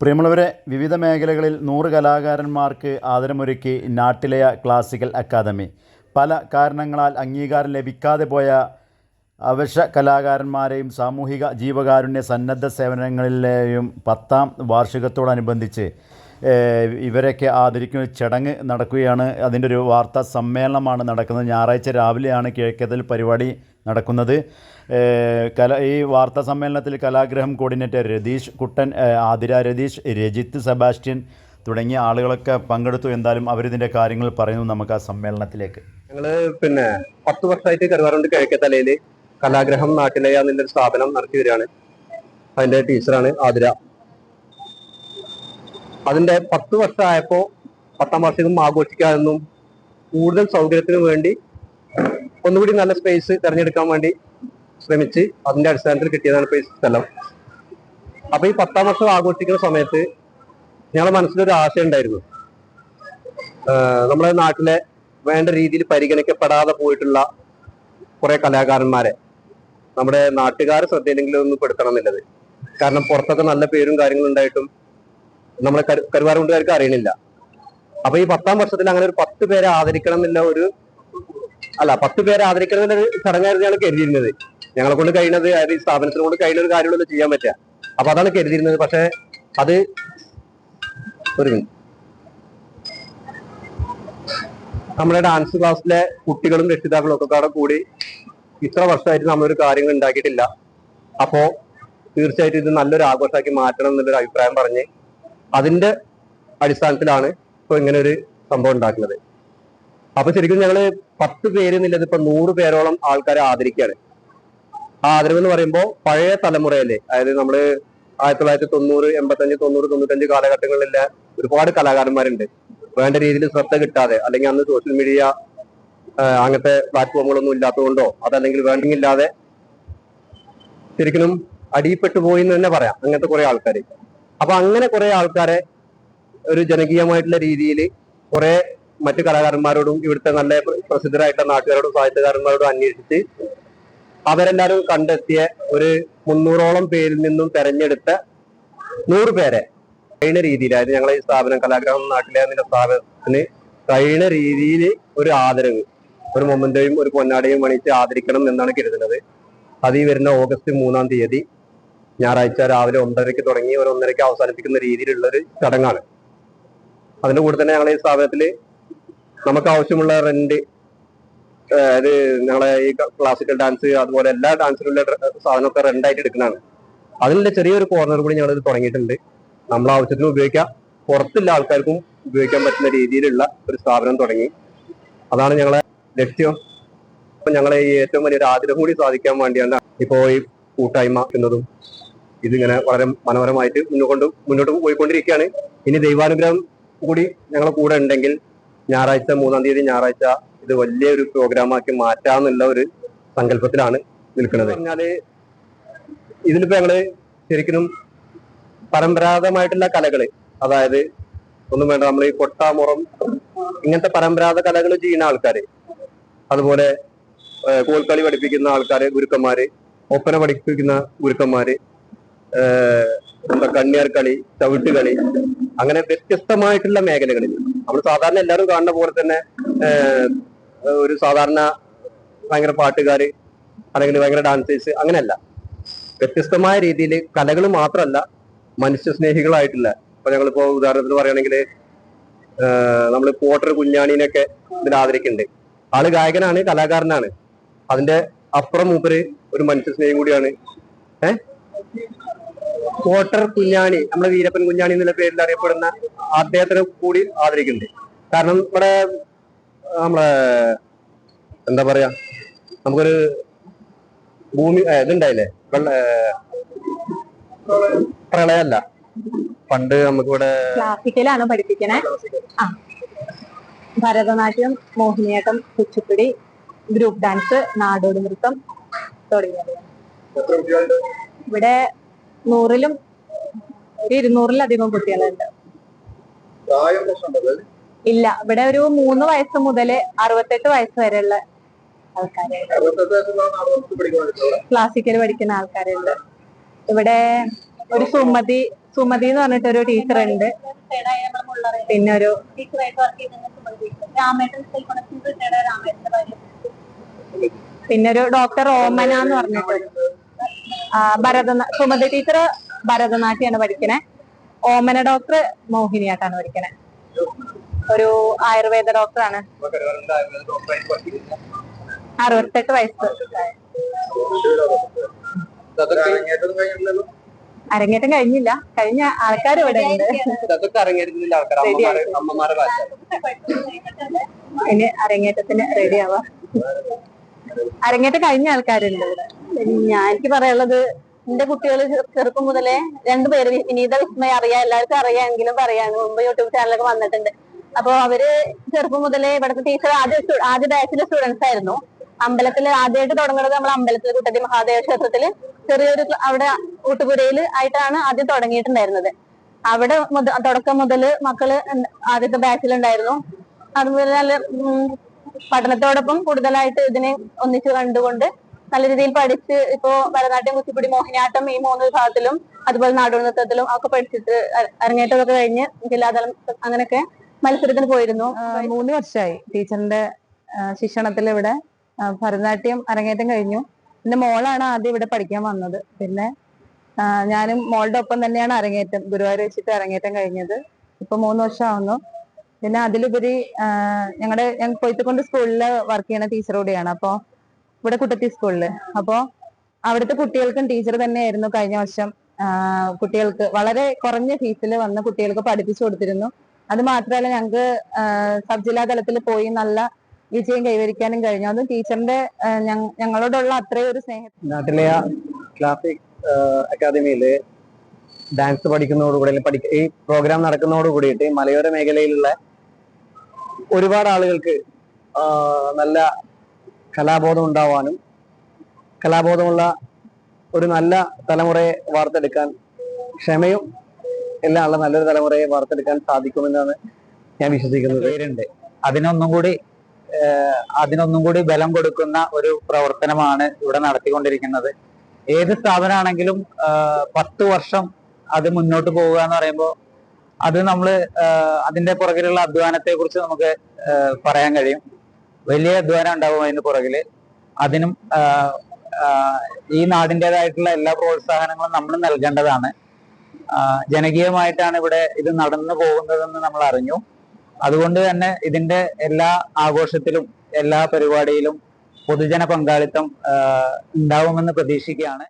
പ്രിയമുള്ളവരെ വിവിധ മേഖലകളിൽ നൂറ് കലാകാരന്മാർക്ക് ആദരമൊരുക്കി നാട്ടിലയ ക്ലാസിക്കൽ അക്കാദമി. പല കാരണങ്ങളാൽ അംഗീകാരം ലഭിക്കാതെ പോയ അവശ്യ കലാകാരന്മാരെയും സാമൂഹിക ജീവകാരുണ്യ സന്നദ്ധ സേവനങ്ങളിലെയും പത്താം വാർഷികത്തോടനുബന്ധിച്ച് ഏഹ്, ഇവരെയൊക്കെ ആദരിക്കുന്ന ചടങ്ങ് നടക്കുകയാണ്. അതിന്റെ ഒരു വാർത്താ സമ്മേളനമാണ് നടക്കുന്നത്. ഞായറാഴ്ച രാവിലെയാണ് കിഴക്കതിൽ പരിപാടി നടക്കുന്നത്. കല ഈ വാർത്താ സമ്മേളനത്തിൽ കലാഗ്രഹം കോർഡിനേറ്റർ രതീഷ് കുട്ടൻ ആതിര രതീഷ് രജിത്ത് സെബാസ്റ്റ്യൻ തുടങ്ങിയ ആളുകളൊക്കെ പങ്കെടുത്തു. എന്തായാലും അവരിതിന്റെ കാര്യങ്ങൾ പറയുന്നു നമുക്ക് ആ സമ്മേളനത്തിലേക്ക്. ഞങ്ങൾ പിന്നെ പത്ത് വർഷമായിട്ട് കരുവാറുണ്ട് കിഴക്കത്തലയിൽ കലാഗ്രഹം നാട്ടിലയ എന്നൊരു സ്ഥാപനം നടത്തി വരികയാണ് അതിന്റെ ടീച്ചറാണ് ആതിര. അതിന്റെ പത്ത് വർഷമായപ്പോ പത്താം വാർഷികം ആഘോഷിക്കാമെന്നും കൂടുതൽ സൗകര്യത്തിന് വേണ്ടി ഒന്നുകൂടി നല്ല സ്പേസ് തിരഞ്ഞെടുക്കാൻ വേണ്ടി ശ്രമിച്ച് അതിന്റെ അടിസ്ഥാനത്തിൽ കിട്ടിയതാണ് ഇപ്പൊ ഈ സ്ഥലം. അപ്പൊ ഈ പത്താം വർഷം ആഘോഷിക്കുന്ന സമയത്ത് ഞങ്ങളുടെ മനസ്സിലൊരു ആശയം ഉണ്ടായിരുന്നു. നമ്മുടെ നാട്ടിലെ വേണ്ട രീതിയിൽ പരിഗണിക്കപ്പെടാതെ പോയിട്ടുള്ള കുറെ കലാകാരന്മാരെ നമ്മുടെ നാട്ടുകാർ ശ്രദ്ധയിലെങ്കിലും ഒന്ന് പെടുത്തണം എന്നുള്ളത് കാരണം പുറത്തൊക്കെ നല്ല പേരും കാര്യങ്ങളും ഉണ്ടായിട്ടും നമ്മളെ കരു കരുവാറുകൊണ്ടുകാർക്ക് അറിയണില്ല. അപ്പൊ ഈ പത്താം വർഷത്തിൽ അങ്ങനെ ഒരു പത്ത് പേരെ ആദരിക്കണം എന്നുള്ള ഒരു അല്ല പത്ത് പേരെ ആദരിക്കണം എന്നുള്ള ചടങ്ങായിരുന്നു ഞങ്ങൾ കരുതിയിരുന്നത്. ഞങ്ങളെ കൊണ്ട് കഴിയുന്നത് അതായത് ഈ സ്ഥാപനത്തിനെ കൊണ്ട് കഴിയുന്ന ഒരു കാര്യങ്ങളൊന്നും ചെയ്യാൻ പറ്റുക. അപ്പൊ അതാണ് കരുതിയിരുന്നത്. പക്ഷെ അത് ഒരു മിനിറ്റ്. നമ്മുടെ ഡാൻസ് ക്ലാസ്സിലെ കുട്ടികളും രക്ഷിതാക്കളും ഒക്കെ കൂടെ കൂടി ഇത്ര വർഷമായിട്ട് നമ്മളൊരു കാര്യങ്ങൾ ഉണ്ടാക്കിയിട്ടില്ല. അപ്പോ തീർച്ചയായിട്ടും ഇത് നല്ലൊരു ആഘോഷമാക്കി മാറ്റണം എന്നുള്ളൊരു അഭിപ്രായം പറഞ്ഞ് അതിന്റെ അടിസ്ഥാനത്തിലാണ് ഇപ്പൊ ഇങ്ങനെ ഒരു സംഭവം ഉണ്ടാക്കുന്നത്. അപ്പൊ ശരിക്കും ഞങ്ങൾ പത്ത് പേര് എന്നുള്ളത് ഇപ്പൊ നൂറ് പേരോളം ആൾക്കാരെ ആദരിക്കുകയാണ് ആ ആദരവ് എന്ന് പറയുമ്പോൾ പഴയ തലമുറയിലെ അതായത് നമ്മൾ ആയിരത്തി തൊള്ളായിരത്തി തൊണ്ണൂറ് എൺപത്തഞ്ച് തൊണ്ണൂറ് തൊണ്ണൂറ്റഞ്ച് കാലഘട്ടങ്ങളിലെ ഒരുപാട് കലാകാരന്മാരുണ്ട്. വേണ്ട രീതിയിൽ ശ്രദ്ധ കിട്ടാതെ അല്ലെങ്കിൽ അന്ന് സോഷ്യൽ മീഡിയ അങ്ങനത്തെ പ്ലാറ്റ്ഫോമുകളൊന്നും ഇല്ലാത്തതുകൊണ്ടോ അതല്ലെങ്കിൽ വേണ്ടിങ്ങില്ലാതെ ശരിക്കും അടിയിൽപ്പെട്ടു പോയി എന്ന് തന്നെ പറയാം. അങ്ങനത്തെ കുറെ ആൾക്കാർ അപ്പൊ അങ്ങനെ കുറെ ആൾക്കാരെ ഒരു ജനകീയമായിട്ടുള്ള രീതിയിൽ കുറെ മറ്റു കലാകാരന്മാരോടും ഇവിടുത്തെ നല്ല പ്ര- പ്രസിദ്ധരായിട്ടുള്ള നാട്ടുകാരോടും സാഹിത്യകാരന്മാരോടും അന്വേഷിച്ച് അവരെല്ലാരും കണ്ടെത്തിയ ഒരു മുന്നൂറോളം പേരിൽ നിന്നും തെരഞ്ഞെടുത്ത നൂറ് പേരെ കഴിയുന്ന അതായത് ഞങ്ങളെ ഈ സ്ഥാപനം കലാഗ്രഹം നാട്ടിലെ അതിന്റെ സ്ഥാപനത്തിന് കഴിയുന്ന രീതിയിൽ ഒരു ആദരവ് ഒരു മൊമ്മന്റെയും ഒരു പൊന്നാടയും അണിയിച്ച് ആദരിക്കണം എന്നാണ് കരുതുന്നത്. അത് ഈ വരുന്ന ഓഗസ്റ്റ് മൂന്നാം തീയതി ഞായറാഴ്ച രാവിലെ ഒന്നരയ്ക്ക് തുടങ്ങി ഒരു ഒന്നരയ്ക്ക് അവസാനിപ്പിക്കുന്ന രീതിയിലുള്ള ഒരു ചടങ്ങാണ്. അതിന്റെ കൂടെ തന്നെ ഞങ്ങളെ ഈ സ്ഥാപനത്തിൽ നമുക്ക് ആവശ്യമുള്ള റെന്റ് അതായത് ഞങ്ങളെ ഈ ക്ലാസിക്കൽ ഡാൻസ് അതുപോലെ എല്ലാ ഡാൻസിലുള്ള സാധനമൊക്കെ റെന്റായിട്ട് എടുക്കുന്നതാണ്. അതിനുള്ള ചെറിയൊരു കോർണർ കൂടി ഞങ്ങൾ ഇത് തുടങ്ങിയിട്ടുണ്ട്. നമ്മളെ ആവശ്യത്തിന് ഉപയോഗിക്കാം. പുറത്തുള്ള ആൾക്കാർക്കും ഉപയോഗിക്കാൻ പറ്റുന്ന രീതിയിലുള്ള ഒരു സ്ഥാപനം തുടങ്ങി. അതാണ് ഞങ്ങളെ ലക്ഷ്യം. അപ്പൊ ഞങ്ങളെ ഈ ഏറ്റവും വലിയൊരു ആഗ്രഹം കൂടി സാധിക്കാൻ വേണ്ടിയാണ് ഇപ്പോ ഈ കൂട്ടായ്മ എന്നതും ഇതിങ്ങനെ വളരെ മനോഹരമായിട്ട് മുന്നോട്ട് മുന്നോട്ട് പോയിക്കൊണ്ടിരിക്കുകയാണ്. ഇനി ദൈവാനുഗ്രഹം കൂടി ഞങ്ങളെ കൂടെ ഉണ്ടെങ്കിൽ ഞായറാഴ്ച മൂന്നാം തീയതി ഞായറാഴ്ച ഇത് വലിയൊരു പ്രോഗ്രാമാക്കി മാറ്റാന്നുള്ള ഒരു സങ്കല്പത്തിലാണ് നിൽക്കുന്നത്. പറഞ്ഞാൽ ഇതിലിപ്പോ ഞങ്ങൾ ശരിക്കും പരമ്പരാഗതമായിട്ടുള്ള കലകൾ അതായത് ഒന്നും വേണ്ട നമ്മൾ ഈ കൊട്ട മുറം ഇങ്ങനത്തെ പരമ്പരാഗത കലകൾ ചെയ്യുന്ന ആൾക്കാര് അതുപോലെ കോൽക്കളി പഠിപ്പിക്കുന്ന ആൾക്കാര് ഗുരുക്കന്മാര് ഒപ്പന പഠിപ്പിക്കുന്ന ഗുരുക്കന്മാര് എന്താ കണ്ണിയാർ കളി ചവിട്ടുകളി അങ്ങനെ വ്യത്യസ്തമായിട്ടുള്ള മേഖലകളിൽ. നമ്മൾ സാധാരണ എല്ലാവരും കാണുന്ന പോലെ തന്നെ ഏഹ് ഒരു സാധാരണ ഭയങ്കര പാട്ടുകാര് അല്ലെങ്കിൽ ഭയങ്കര ഡാൻസേഴ്സ് അങ്ങനെയല്ല. വ്യത്യസ്തമായ രീതിയിൽ കലകൾ മാത്രമല്ല മനുഷ്യ സ്നേഹികളായിട്ടുള്ള ഇപ്പൊ ഞങ്ങളിപ്പോ ഉദാഹരണത്തിന് പറയുകയാണെങ്കിൽ നമ്മൾ പോട്ടർ കുഞ്ഞാണീനൊക്കെ ഇതിൽ ആദരിക്കുന്നുണ്ട്. ആൾ ഗായകനാണ് കലാകാരനാണ്. അതിന്റെ അപ്പുറം മൂപ്പര് ഒരു മനുഷ്യ സ്നേഹം കൂടിയാണ്. ഏ പോട്ടർ കുഞ്ഞാണി നമ്മുടെ വീരപ്പൻ കുഞ്ഞാണി എന്നുള്ള പേരിൽ അറിയപ്പെടുന്ന അദ്ദേഹത്തിനെ കൂടി ആദരിക്കുന്നുണ്ട്. കാരണം നമ്മുടെ നമ്മളെ എന്താ പറയാ നമുക്കൊരു ഭൂമി ഇതുണ്ടായില്ലേ വെള്ള പ്രളയല്ല പണ്ട് നമുക്കിവിടെ ക്ലാസിക്കലാണ് പഠിപ്പിക്കണേ? ആ. ഭരതനാട്യം മോഹിനിയാട്ടം കുച്ചിപ്പുടി ഗ്രൂപ്പ് ഡാൻസ് നാടോടി നൃത്തം തുടങ്ങിയത് ഇവിടെ നൂറിലും ഇരുന്നൂറിലധികം കുട്ടികളുണ്ട് ഇല്ല ഇവിടെ ഒരു മൂന്ന് വയസ്സ് മുതൽ അറുപത്തെട്ട് വയസ്സ് വരെയുള്ള ആൾക്കാര്. ക്ലാസിക്കൽ പഠിക്കുന്ന ആൾക്കാരുണ്ട് ഇവിടെ ഒരു സുമതി സുമതി എന്ന് പറഞ്ഞിട്ട് ഒരു ടീച്ചർ ഉണ്ട്. പിന്നെ ഒരു പിന്നെ ഒരു ഡോക്ടർ ഓമന എന്ന് പറഞ്ഞിട്ട് ആ, ഭരതനാ സുമതി ടീച്ചർ ഭരതനാട്യമാണ് പഠിക്കണേ. ഓമന ഡോക്ടർ മോഹിനിയാട്ടാണ് പഠിക്കണേ. ഒരു ആയുർവേദ ഡോക്ടറാണ്. അറുപത്തെട്ട് വയസ്സ്. അരങ്ങേറ്റം കഴിഞ്ഞില്ല. കഴിഞ്ഞ ആൾക്കാർ ഇവിടെ ഉണ്ട്. ഇനി അരങ്ങേറ്റത്തിന് റെഡി ആവാ. അരങ്ങേറ്റം കഴിഞ്ഞ ആൾക്കാരുണ്ട് ഇവിടെ. ഞാൻ എനിക്ക് പറയാനുള്ളത് എന്റെ കുട്ടികൾ ചെറുപ്പം മുതലേ രണ്ടുപേര് വിനീത വിസ്മയ അറിയാം. എല്ലാവർക്കും അറിയാമെങ്കിലും പറയാണ് മുമ്പ് യൂട്യൂബ് ചാനലൊക്കെ വന്നിട്ടുണ്ട്. അപ്പൊ അവർ ചെറുപ്പം മുതലേ ഇവിടുത്തെ ടീച്ചർ ആദ്യ ആദ്യ ബാച്ചിലെ സ്റ്റുഡൻസ് ആയിരുന്നു. അമ്പലത്തിൽ ആദ്യമായിട്ട് തുടങ്ങുന്നത് നമ്മൾ അമ്പലത്തിൽ കുട്ടതി മഹാദേവ ക്ഷേത്രത്തിൽ ചെറിയൊരു അവിടെ ഊട്ടുപുരയിൽ ആയിട്ടാണ് ആദ്യം തുടങ്ങിയിട്ടുണ്ടായിരുന്നത്. അവിടെ തുടക്കം മുതൽ മക്കൾ ആദ്യത്തെ ബാച്ചിലുണ്ടായിരുന്നു അതുപോലെ പഠനത്തോടൊപ്പം കൂടുതലായിട്ട് ഇതിനെ ഒന്നിച്ചു കണ്ടുകൊണ്ട് നല്ല രീതിയിൽ പഠിച്ച് ഇപ്പോ ഭരതനാട്യം കുച്ചിപ്പുടി മോഹിനിയാട്ടം ഈ മൂന്ന് വിഭാഗത്തിലും അതുപോലെ നാടോടി നൃത്തത്തിലും ഒക്കെ പഠിച്ചിട്ട് അര- അരങ്ങേറ്റമൊക്കെ കഴിഞ്ഞ് ജില്ലാതലം അങ്ങനെയൊക്കെ മത്സരത്തിന് പോയിരുന്നു. മൂന്ന് വർഷമായി ടീച്ചറിന്റെ ശിക്ഷണത്തിൽ ഇവിടെ ഭരതനാട്യം അരങ്ങേറ്റം കഴിഞ്ഞു. പിന്നെ മോളാണ് ആദ്യം ഇവിടെ പഠിക്കാൻ വന്നത്. പിന്നെ ഞാനും മോളുടെ ഒപ്പം തന്നെയാണ് അരങ്ങേറ്റം ഗുരുവായൂർ വെച്ചിട്ട് അരങ്ങേറ്റം കഴിഞ്ഞത്. ഇപ്പൊ മൂന്ന് വർഷം ആവുന്നു പിന്നെ അതിലുപരി ഞങ്ങളുടെ ഞാൻ കൊയ്ത്തുകൊണ്ട് സ്കൂളിൽ വർക്ക് ചെയ്യുന്ന ടീച്ചർ കൂടിയാണ്. അപ്പോ ഇവിടെ കുട്ടത്തി സ്കൂളിൽ അപ്പോൾ അവിടുത്തെ കുട്ടികൾക്കും ടീച്ചർ തന്നെയായിരുന്നു കഴിഞ്ഞ വർഷം കുട്ടികൾക്ക് വളരെ കുറഞ്ഞ ഫീസിൽ വന്ന് കുട്ടികൾക്ക് പഠിപ്പിച്ചു കൊടുത്തിരുന്നു. അത് മാത്രമല്ല ഞങ്ങൾക്ക് സബ് ജില്ലാ തലത്തിൽ പോയി നല്ല വിജയം കൈവരിക്കാനും കഴിഞ്ഞു. അത് ടീച്ചറിന്റെ ഞങ്ങളോടുള്ള അത്രയും ഒരു സ്നേഹം ക്ലാസിക് അക്കാദമിയിൽ ഡാൻസ് പഠിക്കുന്നതോടുകൂടി ഈ പ്രോഗ്രാം നടക്കുന്നതോട് മലയോര മേഖലയിലുള്ള ഒരുപാട് ആളുകൾക്ക് നല്ല കലാബോധം ഉണ്ടാവാനും കലാബോധമുള്ള ഒരു നല്ല തലമുറയെ വാർത്തെടുക്കാൻ ക്ഷമയും എല്ലാം ഉള്ള നല്ലൊരു തലമുറയെ വാർത്തെടുക്കാൻ സാധിക്കുമെന്നാണ് ഞാൻ വിശ്വസിക്കുന്നത്. പേരുണ്ട്. അതിനൊന്നും കൂടി അതിനൊന്നും കൂടി ബലം കൊടുക്കുന്ന ഒരു പ്രവർത്തനമാണ് ഇവിടെ നടത്തിക്കൊണ്ടിരിക്കുന്നത്. ഏത് സ്ഥാപനമാണെങ്കിലും പത്ത് വർഷം അത് മുന്നോട്ട് പോവുക എന്ന് പറയുമ്പോൾ അത് നമ്മൾ അതിന്റെ പുറകിലുള്ള അധ്വാനത്തെ കുറിച്ച് നമുക്ക് പറയാൻ കഴിയും. വലിയ അധ്വാനം ഉണ്ടാവും അതിന് പുറകിൽ. അതിനും ഈ നാടിന്റെതായിട്ടുള്ള എല്ലാ പ്രോത്സാഹനങ്ങളും നമ്മൾ നൽകേണ്ടതാണ്. ജനകീയമായിട്ടാണ് ഇവിടെ ഇത് നടന്നു പോകുന്നതെന്ന് നമ്മൾ അറിഞ്ഞു. അതുകൊണ്ട് തന്നെ ഇതിന്റെ എല്ലാ ആഘോഷത്തിലും എല്ലാ പരിപാടിയിലും പൊതുജന പങ്കാളിത്തം ഉണ്ടാവുമെന്ന് പ്രതീക്ഷിക്കുകയാണ്.